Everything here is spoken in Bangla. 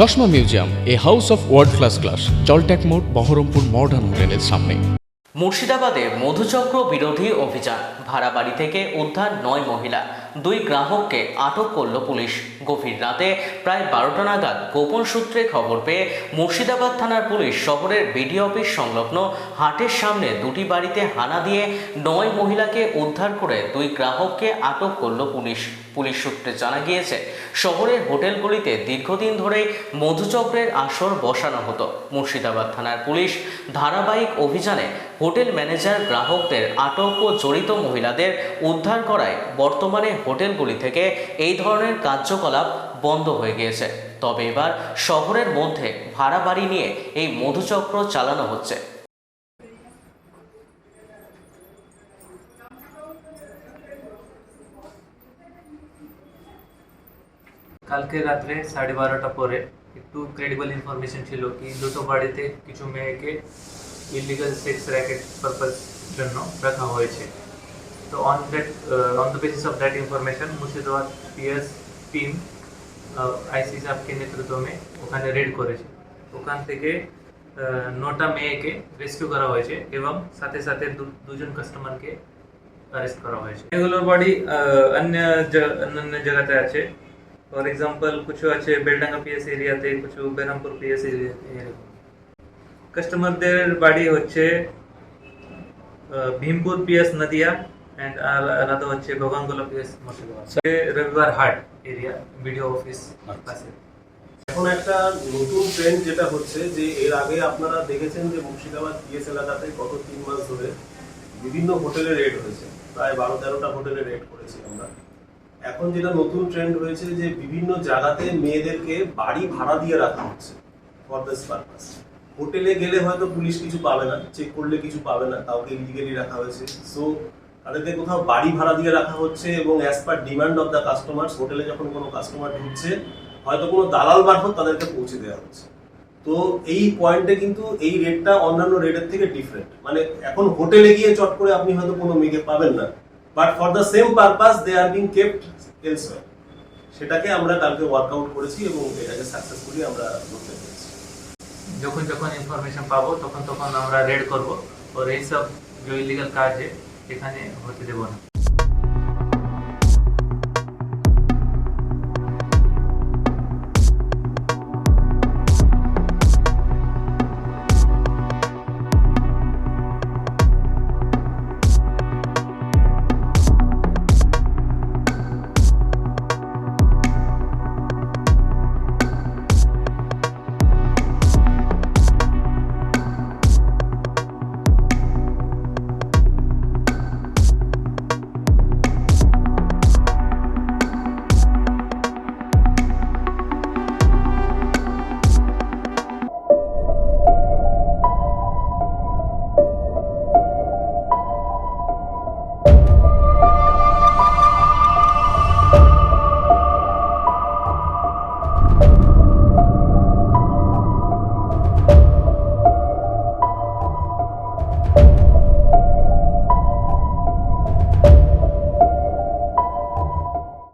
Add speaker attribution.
Speaker 1: চশমা museum, a house of world class class জলট্যাক মোড়, বহরমপুর মডার্ন হোটেলের সামনে।
Speaker 2: মুর্শিদাবাদে মধুচক্র বিরোধী অভিযান ভাড়া বাড়ি থেকে উদ্ধার নয় মহিলা। দুই গ্রাহককে আটক করল পুলিশ। গভীর রাতে প্রায় বারোটা নাগাদ গোপন সূত্রে খবর পেয়ে মুর্শিদাবাদ থানার পুলিশ শহরের বিডি অফিস সংলগ্ন হাটের সামনে দুটি বাড়িতে হানা দিয়ে নয় মহিলাকে উদ্ধার করে দুই গ্রাহককে আটক করল পুলিশ। পুলিশ সূত্রে জানা গিয়েছে, শহরের হোটেলগুলিতে দীর্ঘদিন ধরেই মধুচক্রের আসর বসানো হতো। মুর্শিদাবাদ থানার পুলিশ ধারাবাহিক অভিযানে হোটেল ম্যানেজার গ্রাহকদের আটক ও জড়িত মহিলাদের উদ্ধার করায় বর্তমানে হোটেলগুলি থেকে এই ধরনের কার্যকলাপ বন্ধ হয়ে গিয়েছে। তবে এবার শহরের মধ্যে ভাড়া বাড়ি নিয়ে এই মধুচক্র চালানো হচ্ছে।
Speaker 3: কালকে রাত্রে সাড়ে বারোটা পরে একটু ক্রেডিবল ইনফরমেশন ছিল কি দুটো বাড়িতে কিছু মেয়েকে ইলিগাল সেক্স র্যাকেট পারপাস জন্য রাখা হয়েছে। তো on that on the basis of that information Murshidabad PS team IC সাহেবকে নেতৃত্বে ওখানে রেড করেছে ওখান থেকে আহ, নটা মেয়েকে রেস্কিউ করা হয়েছে এবং সাথে সাথে দু- দুজন কাস্টমারকে অ্যারেস্ট করা হয়েছে এগুলোর বাড়ি অন্য জ- অন্যান্য জায়গাতে আছে ফর এক্সাম্পল কিছু আছে বেলডাঙ্গা পিএস এরিয়াতে কিছু বেরামপুর পিএস এরিয়াতে কাস্টমারদের বাড়ি হচ্ছে আহ, ভীমপুর পিএস নদিয়া অ্যান্ড আলাদা হচ্ছে ভগবানগোলা পিএস মুর্শিদাবাদ সে রবিবার হাট এরিয়া বিডিও অফিস কাছে
Speaker 4: এখন একটা নতুন ট্রেন্ড যেটা হচ্ছে যে এর আগে আপনারা দেখেছেন যে মুর্শিদাবাদ পিএস এলাকাতে গত তিন মাস ধরে বিভিন্ন হোটেলে রেড হয়েছে। প্রায় বারো তেরোটা হোটেলে রেড করেছি আমরা। এখন যেটা নতুন ট্রেন্ড হয়েছে যে বিভিন্ন জায়গাতে মেয়েদেরকে বাড়ি ভাড়া দিয়ে রাখা হচ্ছে ফর দিস পারপাস হোটেলে গেলে হয়তো পুলিশ কিছু পাবে না চেক করলে কিছু পাবে না কাউকে ইলিগেলি রাখা হয়েছে। সো তাদেরকে কোথাও বাড়ি ভাড়া দিয়ে রাখা হচ্ছে এবং as per demand of the customers হোটেলে যখন কোনো কাস্টমার ঢুকছে, হয়তো কোনো দালাল মারফত তাদেরকে পৌঁছে দেওয়া হচ্ছে। তো এই পয়েন্টে কিন্তু এই রেটটা অন্যান্য রেটের থেকে ডিফারেন্ট মানে এখন হোটেলে গিয়ে চট করে আপনি হয়তো কোনো মেয়েকে পাবেন না। But for the same purpose they are being kept elsewhere সেটাকে আমরা কালকে ওয়ার্কআউট করেছি এবং এটাকে সাকসেসফুলি আমরা করতে পেরেছি।
Speaker 3: যখন যখন ইনফরমেশন পাবো, তখন তখন আমরা রেড করব। ওর এইসব যে ইলিগাল কাজে এখানে হতে দেবো না।